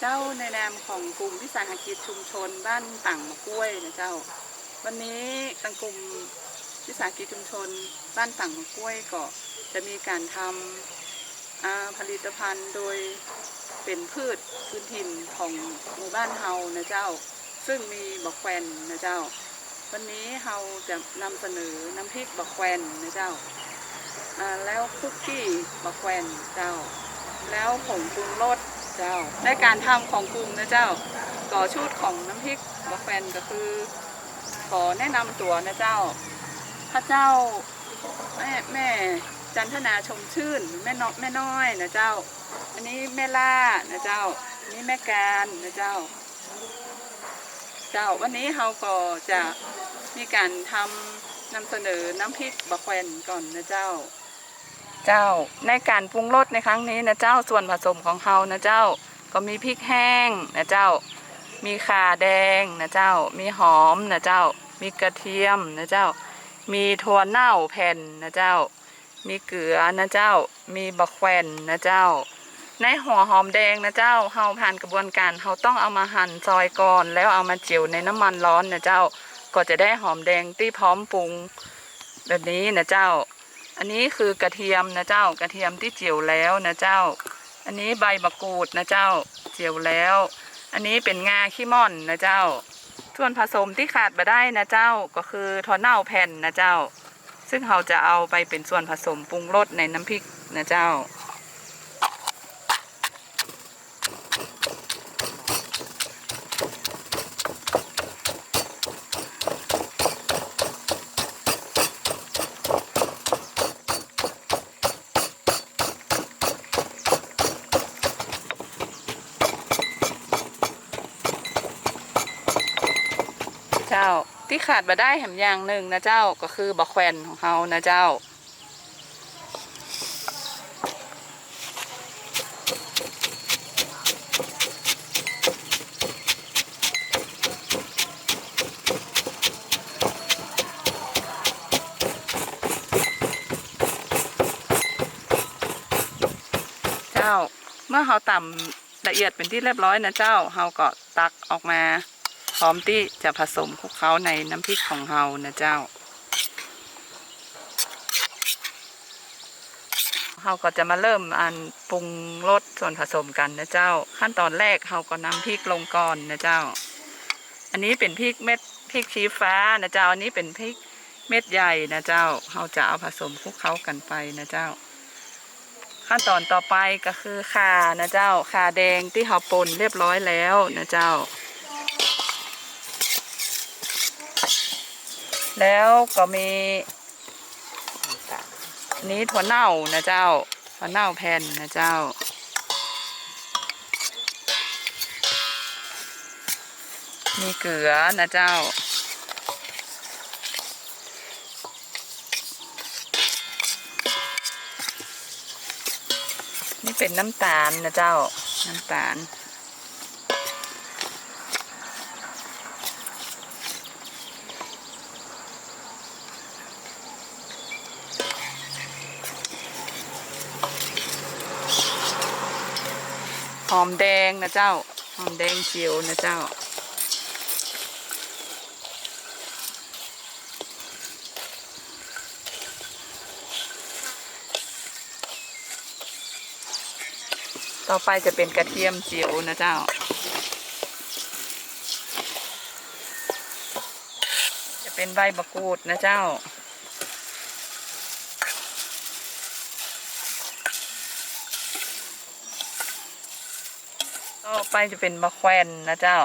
เจ้าในนามของกลุ่มวิสาหกิจชุมชน บ้านต่างมะกล้วยนะเจ้า วันนี้ทางกลุ่มวิสาหกิจชุมชน บ้านต่างมะกล้วยก็จะมีการทำผลิตภัณฑ์โดยเป็นพืชพื้นถิ่นของหมู่บ้านเฮานะเจ้า ซึ่งมีบักแควนนะเจ้า วันนี้เฮาจะนำเสนอน้ำพริกบักแควนนะเจ้าอ่าแล้วคุกกี้บักแควนเจ้า แล้วผงปรุงรส เจ้าในการทำของกลุ่มนะเจ้าก่อชุดของน้ำพริกบักแฟนก็คือขอแนะนำตัวนะเจ้า พระเจ้าแม่แม่จันทนาชมชื่นแม่น้อยแม่น้อยนะเจ้า อันนี้แม่ล่านะเจ้าอันนี้แม่การนะเจ้า เจ้าวันนี้เราก็จะมีการทำนำเสนอน้ำพริกบักแฟนก่อนนะเจ้า เจ้าในการปรุงรสในครั้งนี้นะเจ้าส่วนผสมของเรานะเจ้าก็มีพริกแห้งนะเจ้า มีข่าแดงนะเจ้า มีหอมนะเจ้า มีกระเทียมนะเจ้า มีถั่วเน่าแผ่นนะเจ้า มีเกลือนะเจ้า มีบะแควนนะเจ้า ในหัวหอมแดงนะเจ้าเฮาผ่านกระบวนการเฮาต้องเอามาหั่นซอยก่อน แล้วเอามาเจียวในน้ำมันร้อนนะเจ้า ก็จะได้หอมแดงที่พร้อมปรุงแบบนี้นะเจ้า อันนี้คือกระเทียมนะเจ้ากระเทียมที่เจียวแล้วนะเจ้า อันนี้ใบมะกรูดนะเจ้าเจียวแล้ว อันนี้เป็นงาขี้ม่อนนะเจ้า ส่วนผสมที่ขาดมาได้นะเจ้าก็คือถั่วเน่าแผ่นนะเจ้า ซึ่งเราจะเอาไปเป็นส่วนผสมปรุงรสในน้ำพริกนะเจ้า เจ้า ที่ขาดมาได้แหมอย่างหนึ่งนะเจ้าก็คือบะแควนของเขานะเจ้าเจ้าเมื่อเราต่ำละเอียดเป็นที่เรียบร้อยนะเจ้าเราก็ตักออกมา พร้อมที่จะผสมคลุกเคล้าในน้ำพริกของเรานะเจ้าเราก็จะมาเริ่มอันปรุงรสส่วนผสมกันนะเจ้า ขั้นตอนแรกเราก็นำพริกลงก่อนนะเจ้า อันนี้เป็นพริกเม็ดพริกชี้ฟ้านะเจ้า อันนี้เป็นพริกเม็ดใหญ่นะเจ้าเราจะเอาผสมคลุกเคล้ากันไปนะเจ้า ขั้นตอนต่อไปก็คือข่านะเจ้าข่าแดงที่เราป่นเรียบร้อยแล้วนะเจ้า แล้วก็มีนนี้ถั่วเน่านะเจ้าถั่วเน่าแผ่นนะเจ้า มีเกลือนะเจ้า นี่เป็นน้ำตาลนะเจ้า น้ำตาล หอมแดงนะเจ้า หอมแดงเจียวนะเจ้า ต่อไปจะเป็นกระเทียมเจียวนะเจ้าจะเป็นใบมะกรูดนะเจ้า ต่อไปจะเป็นมะแขวนนะเจ้า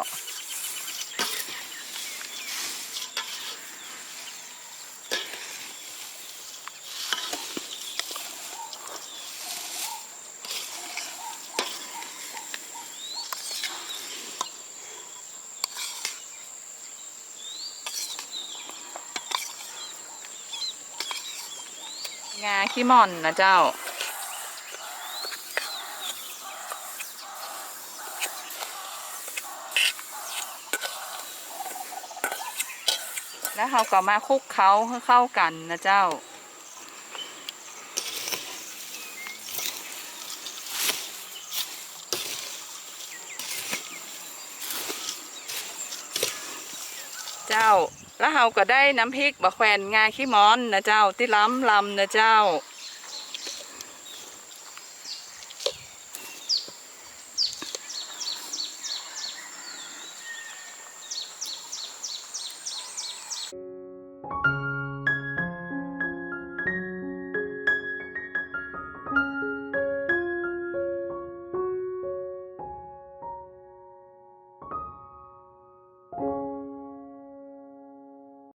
งาขี้ม่อนนะเจ้า แล้วเขาก็มาคุกเขาให้เข้ากันนะเจ้า เจ้า แล้วเขาก็ได้น้ำพริกบะแควนงาขี้ม้อนนะเจ้า ที่ล้ำลำนะเจ้า